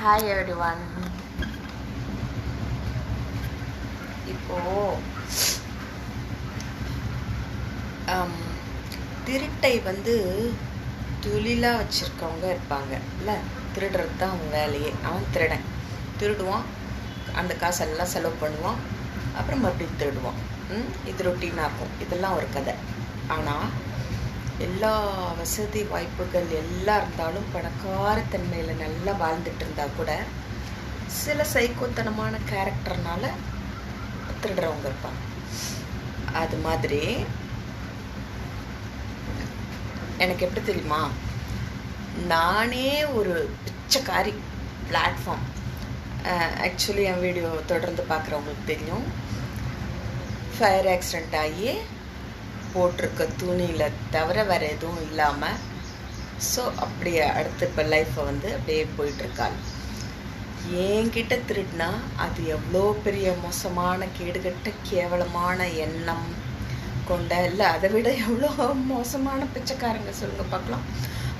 Hi everyone இப்போ um, திருட்டை வந்து தொழிலாக வச்சுருக்கவங்க இருப்பாங்க. இல்லை திருடுறது தான் அவங்க வேலையே. அவன் திருடன். திருடுவான். அந்த காசெல்லாம் செலவு பண்ணுவான். அப்புறம் மறுபடியும் திருடுவான். ம், இது ரொட்டீனாக இருக்கும். இதெல்லாம் ஒரு கதை. ஆனால் எல்லா வசதி வாய்ப்புகள் எல்லாம் இருந்தாலும் பணக்காரத்தன்மையில் நல்லா வாழ்ந்துட்டு இருந்தால் கூட சில சைக்கோத்தனமான கேரக்டர்னால திருடுறவங்க இருப்பாங்க. அது மாதிரி எனக்கு எப்படி தெரியுமா? நானே ஒரு பிச்சைக்காரி பிளாட்ஃபார்ம் ஆக்சுவலி என் வீடியோ தொடர்ந்து பார்க்குறவங்களுக்கு தெரியும். ஃபயர் ஆக்சிடெண்ட் ஆகி போட்டிருக்க துணியில் தவிர வேறு எதுவும் இல்லாமல் ஸோ அப்படியே அடுத்து இப்போ லைஃப்பை வந்து அப்படியே போயிட்டுருக்காள். என்கிட்ட திருடினா அது எவ்வளோ பெரிய மோசமான கேடுகட்ட கேவலமான எண்ணம் கொண்ட இல்லை அதை விட எவ்வளோ மோசமான பிச்சைக்காரங்க சொல்லுங்க பார்க்கலாம்.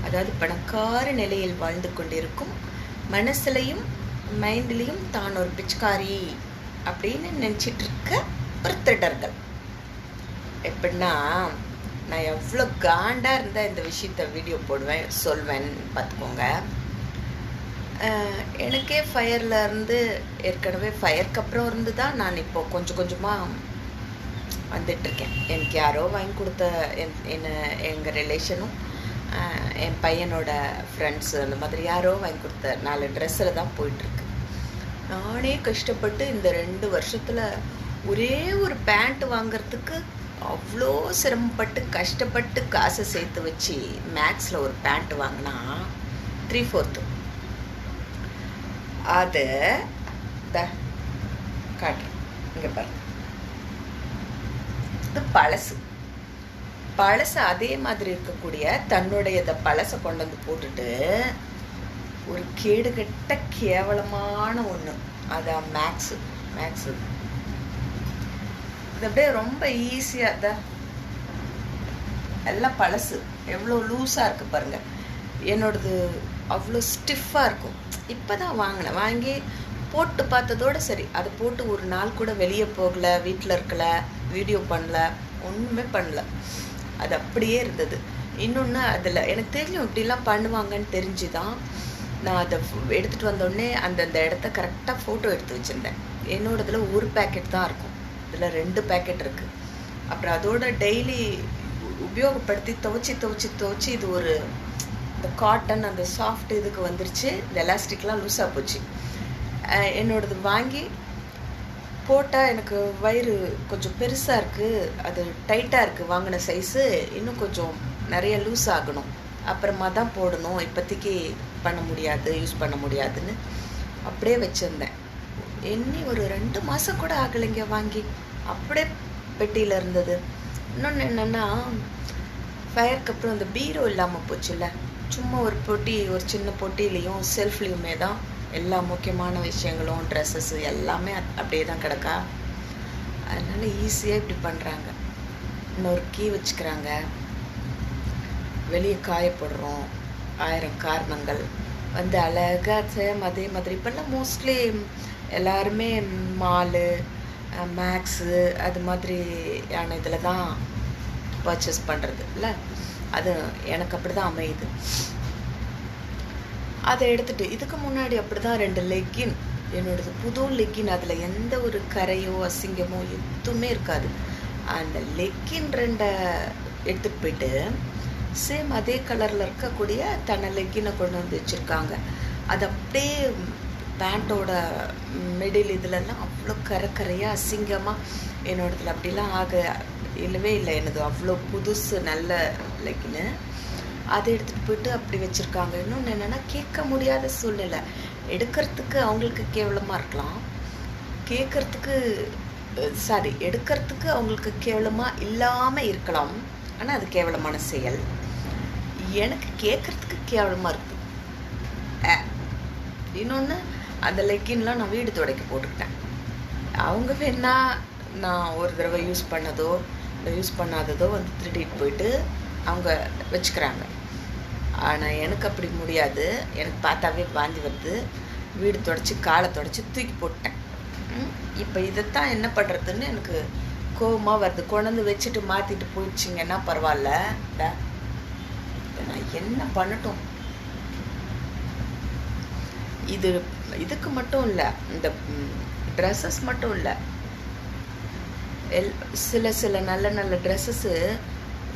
அதாவது பணக்கார நிலையில் வாழ்ந்து கொண்டிருக்கும் மனசுலையும் மைண்ட்லேயும் தான் ஒரு பிச்சைக்காரி அப்படின்னு நினச்சிட்டு இருக்க ஒரு திருடர்கள். எப்படின்னா நான் எவ்வளோ காண்டாக இருந்தால் இந்த விஷயத்த வீடியோ போடுவேன் சொல்வேன் பார்த்துக்கோங்க. எனக்கே ஃபயரில் இருந்து ஏற்கனவே ஃபயருக்கு அப்புறம் இருந்து தான் நான் இப்போ கொஞ்சம் கொஞ்சமாக வந்துட்டுருக்கேன். எனக்கு யாரோ வாங்கி கொடுத்த என் என்ன எங்கள் ரிலேஷனும் என் பையனோட ஃப்ரெண்ட்ஸு அந்த மாதிரி யாரோ வாங்கி கொடுத்த நாலு ட்ரெஸ்ஸில் தான் போயிட்டுருக்கு. நானே கஷ்டப்பட்டு இந்த ரெண்டு வருஷத்தில் ஒரே ஒரு பேண்ட் வாங்குறதுக்கு அவ்வளோ சிரமப்பட்டு கஷ்டப்பட்டு காசை சேர்த்து வச்சு மேக்ஸில் ஒரு பேண்ட் வாங்கினா த்ரீ ஃபோர்த்து அதை த காட்டுறேன் இங்கே பாருங்க இது பழசு. பழசு அதே மாதிரி இருக்கக்கூடிய தன்னுடைய இதை பழசை கொண்டு வந்து போட்டுட்டு ஒரு கேடுகட்ட கேவலமான ஒன்று அதான் மேக்ஸு மேக்ஸு இது அப்படியே ரொம்ப ஈஸியாக தான் எல்லாம் பழசு. எவ்வளோ லூஸாக இருக்குது பாருங்கள் என்னோடது அவ்வளோ ஸ்டிஃபாக இருக்கும். இப்போ தான் வாங்கினேன். வாங்கி போட்டு பார்த்ததோட சரி. அதை போட்டு ஒரு நாள் கூட வெளியே போகல வீட்டில் இருக்கல வீடியோ பண்ணல ஒன்றுமே பண்ணல. அது அப்படியே இருந்தது. இன்னொன்று அதில் எனக்கு தெரியும் இப்படிலாம் பண்ணுவாங்கன்னு தெரிஞ்சு தான் நான் அதை எடுத்துகிட்டு வந்தோடனே அந்தந்த இடத்த கரெக்டாக ஃபோட்டோ எடுத்து வச்சுருந்தேன். என்னோடதுல ஒரு பேக்கெட் தான் இருக்கும். இதில் ரெண்டு பேக்கெட் இருக்குது அப்புறம் அதோட டெய்லி உபயோகப்படுத்தி துவச்சி துவைச்சி துவைச்சி இது ஒரு இந்த காட்டன் அந்த சாஃப்ட் இதுக்கு வந்துருச்சு. இந்த எலாஸ்டிக்லாம் லூஸாக போச்சு. என்னோடது வாங்கி போட்டால் எனக்கு வயிறு கொஞ்சம் பெருசாக இருக்குது அது டைட்டாக இருக்குது வாங்கின சைஸு இன்னும் கொஞ்சம் நிறைய லூஸ் ஆகணும். அப்புறமா தான் போடணும். இப்போதைக்கு பண்ண முடியாது யூஸ் பண்ண முடியாதுன்னு அப்படியே வச்சுருந்தேன். எண்ணி ஒரு ரெண்டு மாதம் கூட ஆகலைங்க வாங்கி. அப்படியே பெட்டியில் இருந்தது. இன்னொன்று என்னென்னா ஃபயருக்கு அப்புறம் அந்த பீரோ இல்லாமல் போச்சுல்ல. சும்மா ஒரு பொட்டி ஒரு சின்ன பொட்டிலையும் செல்ஃப்லேயுமே தான் எல்லா முக்கியமான விஷயங்களும் ட்ரெஸ்ஸஸ் எல்லாமே அப்படியே தான் கிடக்கா. அதனால ஈஸியாக இப்படி பண்ணுறாங்க இன்னொரு கீ வச்சுக்கிறாங்க. வெளியே காய போடுறோம். ஆயிரம் காரணங்கள். வந்து அழகாக சேம் அதே மாதிரி. இப்போல்லாம் மோஸ்ட்லி எல்லாருமே மாலு மேக்ஸு அது மாதிரியான இதில் தான் பர்ச்சேஸ் பண்ணுறது இல்லை அது எனக்கு அப்படி தான் அமையுது. அதை எடுத்துட்டு இதுக்கு முன்னாடி அப்படி தான் ரெண்டு லெக்கின் என்னோடது புது லெக்கின் அதில் எந்த ஒரு கரையோ அசிங்கமோ எதுவுமே இருக்காது. அந்த லெக்கின் ரெண்டை எடுத்துகிட்டு போயிட்டு சேம் அதே கலரில் இருக்கக்கூடிய தன்னை லெக்கினை கொண்டு வந்து வச்சுருக்காங்க. அது அப்படியே பேண்ட்டோட மிடில் இதுலலாம் அவ்வளோ கரை அசிங்கமாக என்னோடதுல அப்படிலாம் ஆக இல்லவே இல்லை. எனது அவ்வளோ புதுசு நல்ல லைக்னு அதை எடுத்துகிட்டு போயிட்டு அப்படி வச்சுருக்காங்க. இன்னொன்று என்னென்னா கேட்க முடியாத சூழ்நிலை. எடுக்கிறதுக்கு அவங்களுக்கு கேவலமாக இருக்கலாம். கேட்குறதுக்கு சாரி எடுக்கிறதுக்கு அவங்களுக்கு கேவலமாக இல்லாமல் இருக்கலாம். ஆனால் அது கேவலமான செயல். எனக்கு கேட்குறதுக்கு கேவலமாக இருக்குது இன்னொன்று அந்த லெக்கின்லாம் நான் வீடு துடைக்க போட்டுக்கிட்டேன். அவங்க வேணா நான் ஒரு தடவை யூஸ் பண்ணதோ இல்லை யூஸ் பண்ணாததோ வந்து திருடிட்டு போயிட்டு அவங்க வச்சுக்கிறாங்க. ஆனால் எனக்கு அப்படி முடியாது. எனக்கு பார்த்தாவே வாந்தி வருது. வீடு தொடச்சி காலை தொடச்சி தூக்கி போட்டேன் இப்போ இதைத்தான் என்ன பண்ணுறதுன்னு எனக்கு கோவமாக வருது. கொண்டாந்து வச்சுட்டு மாற்றிட்டு போயிடுச்சிங்கன்னா பரவாயில்ல. டா. நான் என்ன பண்ணட்டும்? இது இதுக்கு மட்டும் இல்லை இந்த ட்ரெஸ்ஸஸ் மட்டும் இல்லை. எல் சில சில நல்ல நல்ல ட்ரெஸ்ஸஸ்ஸு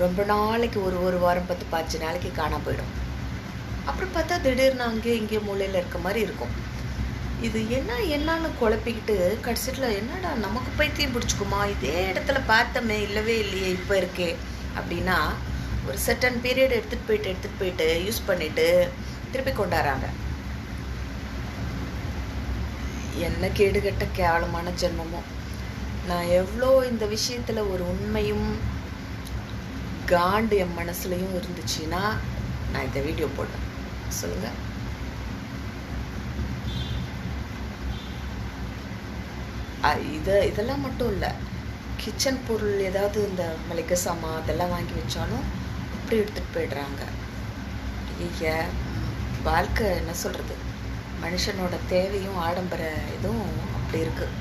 ரொம்ப நாளைக்கு ஒரு ஒரு வாரம் பத்து பாஞ்சு நாளைக்கு காணாம போயிடும். அப்புறம் பார்த்தா திடீர்னு அங்கேயும் இங்கேயும் மூலையில் இருக்க மாதிரி இருக்கும். இது என்ன என்னன்னு குழப்பிக்கிட்டு கடைசியில் என்னடா நமக்கு பைத்தியம் பிடிச்சிக்குமா? இதே இடத்துல பார்த்தோமே இல்லவே இல்லையே இப்போ இருக்கே. அப்படின்னா ஒரு சர்டன் பீரியட் எடுத்துகிட்டு போயிட்டு எடுத்துகிட்டு போயிட்டு யூஸ் பண்ணிவிட்டு திருப்பி கொண்டாடுறாங்க. என்ன கேடுகட்ட கேவலமான ஜென்மமோ? நான் எவ்வளோ இந்த விஷயத்தில் ஒரு உண்மையும் காண்டு என் மனசுலையும் இருந்துச்சுன்னா நான் இந்த வீடியோ போட்டேன். சொல்லுங்கள் இதை இதெல்லாம் மட்டும் இல்லை. கிச்சன் பொருள் ஏதாவது இந்த மளிகை சாமான் அதெல்லாம் வாங்கி வச்சாலும் அப்படி எடுத்துகிட்டு போயிடுறாங்க. ஐயா வாழ்க்கை என்ன சொல்கிறது மனுஷனோட தேவையும் ஆடம்பர இதுவும் அப்படி இருக்குது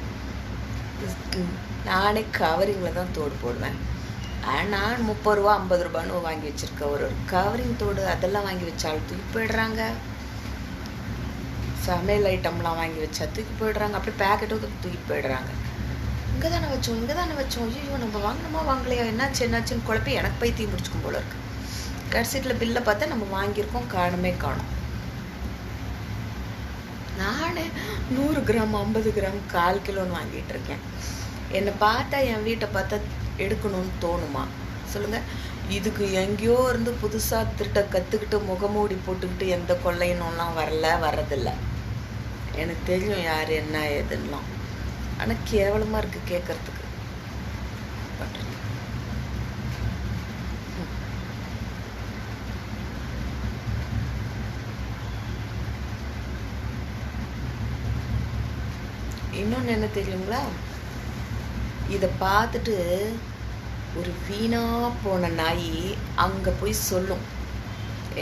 நானே கவரிங்கில் தான் தோடு போடுவேன். நான் முப்பது ரூபா ஐம்பது ரூபான்னு வாங்கி வச்சுருக்கேன் ஒரு ஒரு கவரிங் தோடு அதெல்லாம் வாங்கி வச்சாலும் தூக்கி போயிடுறாங்க. சமையல் ஐட்டம்லாம் வாங்கி வச்சா தூக்கி போயிடுறாங்க. அப்படியே பேக்கெட்டும் தூக்கி போயிடுறாங்க. இங்கே தானே வச்சோம் இங்கே தானே வச்சோம். ஐயோ நம்ம வாங்கினோமா வாங்கலையா? என்னாச்சு என்னாச்சுன்னு குழப்பி எனக்கு பைத்தியம் பிடிச்சிக்கும் போல இருக்கு. கடைசியில் பில்லை பார்த்தா நம்ம வாங்கியிருக்கோம் காணுமே காணும். நானே நூறு கிராம் ஐம்பது கிராம் கால் கிலோன்னு வாங்கிட்டு இருக்கேன். என்னை பார்த்தா என் வீட்டை பார்த்தா எடுக்கணும்னு தோணுமா? சொல்லுங்க. இதுக்கு எங்கேயோ இருந்து புதுசாக திருட்ட கற்றுக்கிட்டு முகமூடி போட்டுக்கிட்டு எந்த கொள்ளையினும்லாம் வரல வர்றதில்ல. எனக்கு தெரியும் யார் என்ன ஏதுன்னெலாம் ஆனால் கேவலமாக இருக்குது கேட்குறதுக்கு பண்ணுறது இன்னொன்று என்ன தெரியுங்களா? இதை பார்த்துட்டு ஒரு வீணாக போன நாய் அங்கே போய் சொல்லும்.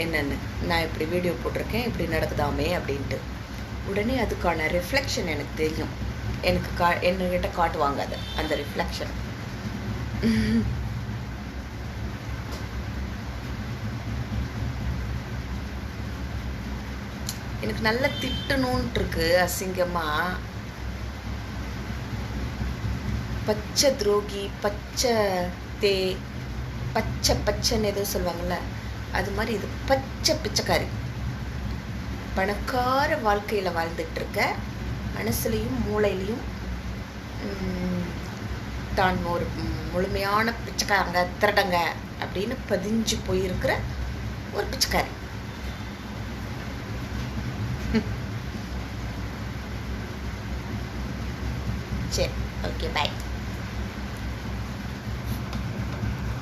என்னென்னு? நான் இப்படி வீடியோ போட்டிருக்கேன் இப்படி நடக்குதாமே அப்படின்ட்டு. உடனே அதுக்கான ரிஃப்ளெக்ஷன் எனக்கு தெரியும். எனக்கு கா என்கிட்ட காட்டுவாங்க அதை அந்த ரிஃப்ளெக்ஷன் எனக்கு நல்லா திட்டணுன்ட்டு இருக்கு அசிங்கமாக பச்சை துரோகி பச்சை தே பச்சை பச்சைன்னு ஏதோ சொல்லுவாங்கள்ல அது மாதிரி இது பச்சை பிச்சைக்காரி. பணக்கார வாழ்க்கையில் வாழ்ந்துட்டு இருக்க மனசுலையும் மூளையிலையும் தான் ஒரு முழுமையான பிச்சைக்காரங்க திருடங்க அப்படின்னு பதிஞ்சு போயிருக்கிற ஒரு பிச்சைக்காரி. சரி ஓகே பாய்